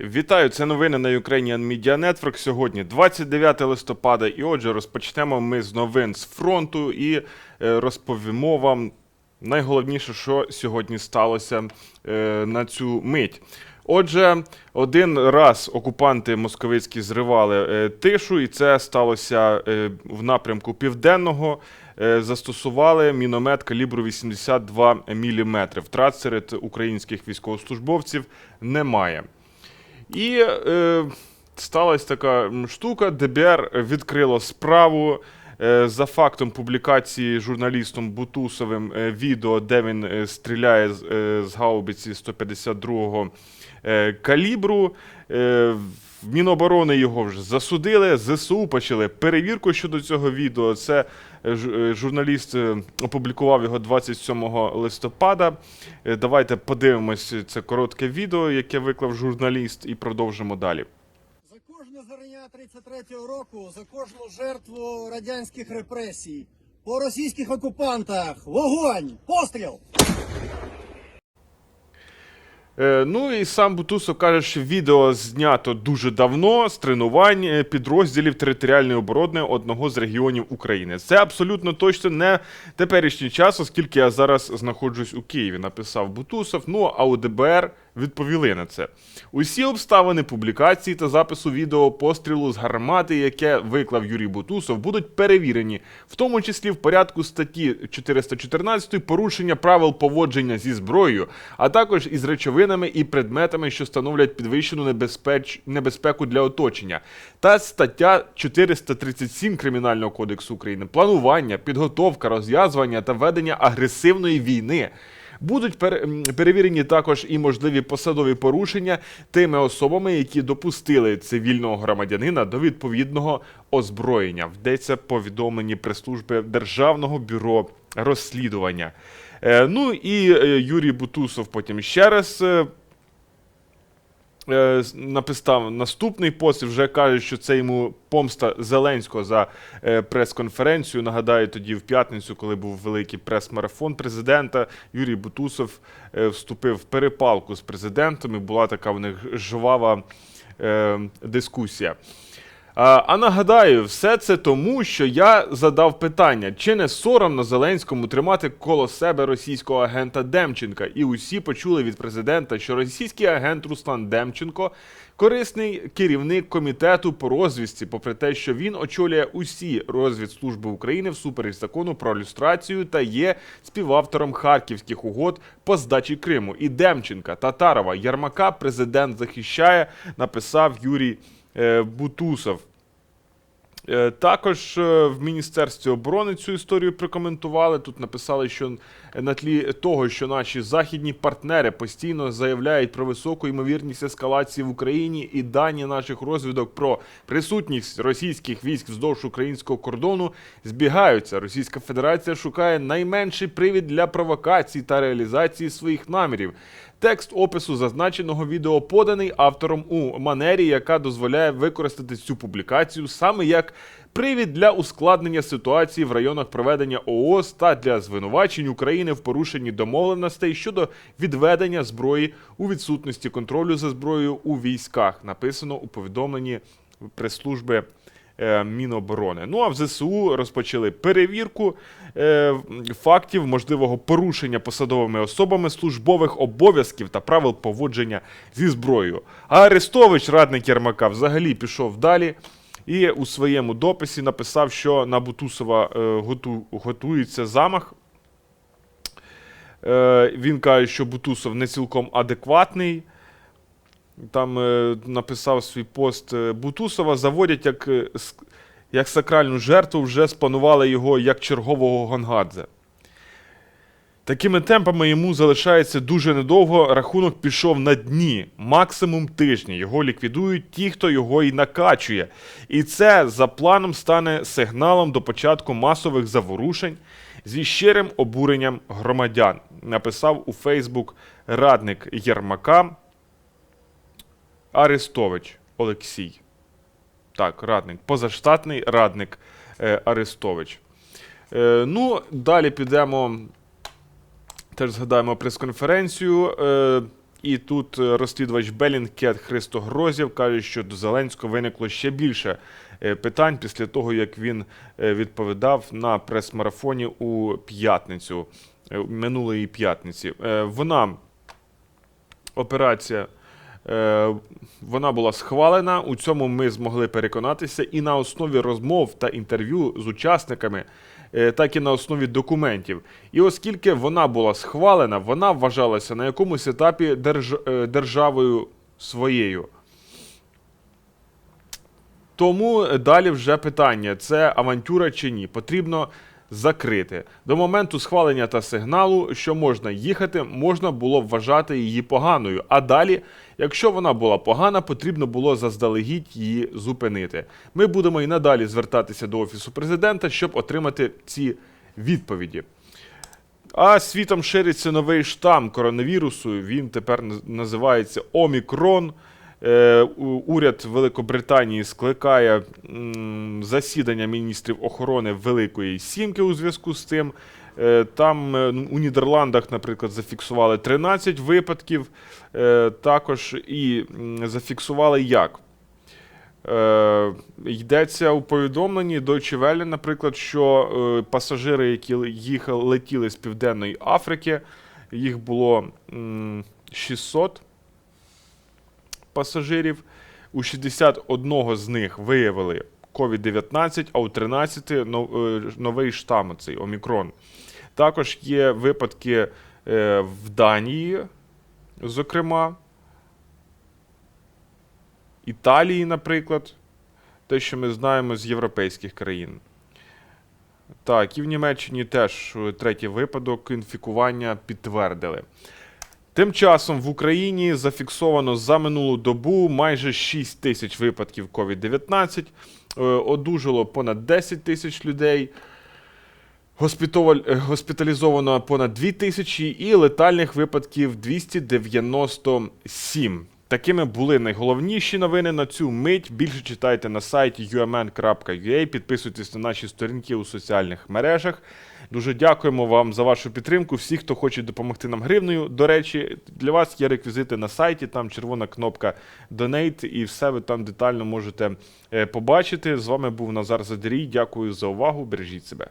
Вітаю, це новини на Ukrainian Media Network. Сьогодні 29 листопада. І отже, розпочнемо ми з новин з фронту і е, розповімо вам найголовніше, що сьогодні сталося е, на цю мить. Отже, один раз окупанти московицькі зривали е, тишу, і це сталося в напрямку південного. Застосували міномет калібру 82 мм. Втрат серед українських військовослужбовців немає. І е, сталася така штука. ДБР відкрило справу е, за фактом публікації журналістом Бутусовим е, відео, де він е, стріляє з, гаубиці 152-го е, калібру. В Міноборони його вже засудили. ЗСУ почали перевірку щодо цього відео. Це е, е, журналіст е, опублікував його 27 листопада. Давайте подивимось це коротке відео, яке виклав журналіст, і продовжимо далі. За кожне зрання 33-го року, за кожну жертву радянських репресій, по російських окупантах, вогонь, постріл! Е, ну і сам Бутусов каже, що відео знято дуже давно з тренувань е, підрозділів територіальної оборони одного з регіонів України. Це абсолютно точно не теперішній час, оскільки я зараз знаходжусь у Києві. Написав Бутусов. Ну а у ДБР відповіли на це. Усі обставини публікації та запису відео пострілу з гармати, яке виклав Юрій Бутусов, будуть перевірені, в тому числі в порядку статті 414 порушення правил поводження зі зброєю, а також із речовинами і предметами, що становлять підвищену небезпеч... небезпеку для оточення, та стаття 437 Кримінального кодексу України планування, підготовка, розв'язування та ведення агресивної війни. Будуть пере- перевірені також і можливі посадові порушення тими особами, які допустили цивільного громадянина до відповідного озброєння. Вдеться повідомлені прес-служби Державного бюро розслідування. Е, ну і е, Юрій Бутусов потім ще раз. Е, написав наступний пост вже каже, що це йому помста Зеленського за е, прес-конференцію. Нагадаю, тоді в п'ятницю, коли був великий прес-марафон президента, Юрій Бутусов е, вступив в перепалку з президентом. І була така в них жвава дискусія. А, нагадаю, все це тому, що я задав питання, чи не соромно Зеленському тримати коло себе російського агента Демченка, і усі почули від президента, що російський агент Руслан Демченко корисний керівник комітету по розвідці, попри те, що він очолює усі розвідслужби України всупереч закону про люстрацію та є співавтором харківських угод по здачі Криму. І Демченка, Татарова, Ярмака президент захищає, написав Юрій Бутусов. Е, Також е, в Міністерстві оборони цю історію прокоментували. Тут написали, що на тлі того, що наші західні партнери постійно заявляють про високу ймовірність ескалації в Україні і дані наших розвідок про присутність російських військ вздовж українського кордону збігаються. Російська Федерація шукає найменший привід для провокацій та реалізації своїх намірів. Текст опису зазначеного відео поданий автором у манері, яка дозволяє використати цю публікацію саме як привід для ускладнення ситуації в районах проведення ООС та для звинувачень України в порушенні домовленостей щодо відведення зброї у відсутності контролю за зброєю у військах. Написано у повідомленні прес-служби Міноборони. Ну а в ЗСУ розпочали перевірку е, фактів можливого порушення посадовими особами службових обов'язків та правил поводження зі зброєю. А Арестович, радник Єрмака, взагалі пішов далі. І у своєму дописі написав, що на Бутусова е, готу, готується замах. Е, він каже, що Бутусов не цілком адекватний. Там е, написав свій пост е, Бутусова заводять як, е, як сакральну жертву, вже спанували його як чергового Гонгадзе. Такими темпами йому залишається дуже недовго. Рахунок пішов на дні, максимум тижні. Його ліквідують ті, хто його і накачує. І це за планом стане сигналом до початку масових заворушень зі щирим обуренням громадян. Написав у Фейсбук радник Єрмака Арестович Олексій. Так, радник, позаштатний радник е, Арестович. Е, ну, далі підемо. Теж згадаємо прес-конференцію. Е, І тут розслідувач Белінкет Христо Грозєв каже, що до Зеленського виникло ще більше е, питань після того, як він е, відповідав на прес-марафоні у п'ятницю е, минулої п'ятниці. Вона операція. Е, Вона була схвалена. У цьому ми змогли переконатися і на основі розмов та інтерв'ю з учасниками, е, так і на основі документів. І оскільки вона була схвалена, вона вважалася на якомусь етапі держ- е, державою своєю. Тому далі вже питання: це авантюра чи ні? Потрібно закрити. До моменту схвалення та сигналу, що можна їхати, можна було вважати її поганою. А далі, якщо вона була погана, потрібно було заздалегідь її зупинити. Ми будемо і надалі звертатися до офісу президента, щоб отримати ці відповіді. А світом шириться новий штам коронавірусу. Він тепер називається Омікрон. Е, Уряд Великобританії скликає засідання міністрів охорони Великої Сімки у зв'язку з цим. Е, Там е, у Нідерландах, наприклад, зафіксували 13 випадків. Також і зафіксували як? Йдеться у повідомленні Deutsche Welle, наприклад, що пасажири, які їхали, летіли з Південної Африки, їх було 600 пасажирів. У 61 з них виявили COVID-19, а у 13 нов- е, новий штам, цей Омікрон. Також є випадки е, в Данії, зокрема. Італії, наприклад, те, що ми знаємо з європейських країн. Так, і в Німеччині теж е, третій випадок інфікування підтвердили. Тим часом в Україні зафіксовано за минулу добу майже 6 тисяч випадків COVID-19, е, одужало понад 10 тисяч людей. Е, Госпіталізовано понад 2 тисячі і летальних випадків 297. Такими були найголовніші новини на цю мить. Більше читайте на сайті umn.ua, підписуйтесь на наші сторінки у соціальних мережах. Дуже дякуємо вам за вашу підтримку. Всі, хто хоче допомогти нам гривнею. До речі, для вас є реквізити на сайті, там червона кнопка Donate, і все ви там детально можете е, побачити. З вами був Назар Задерій. Дякую за увагу. Бережіть себе.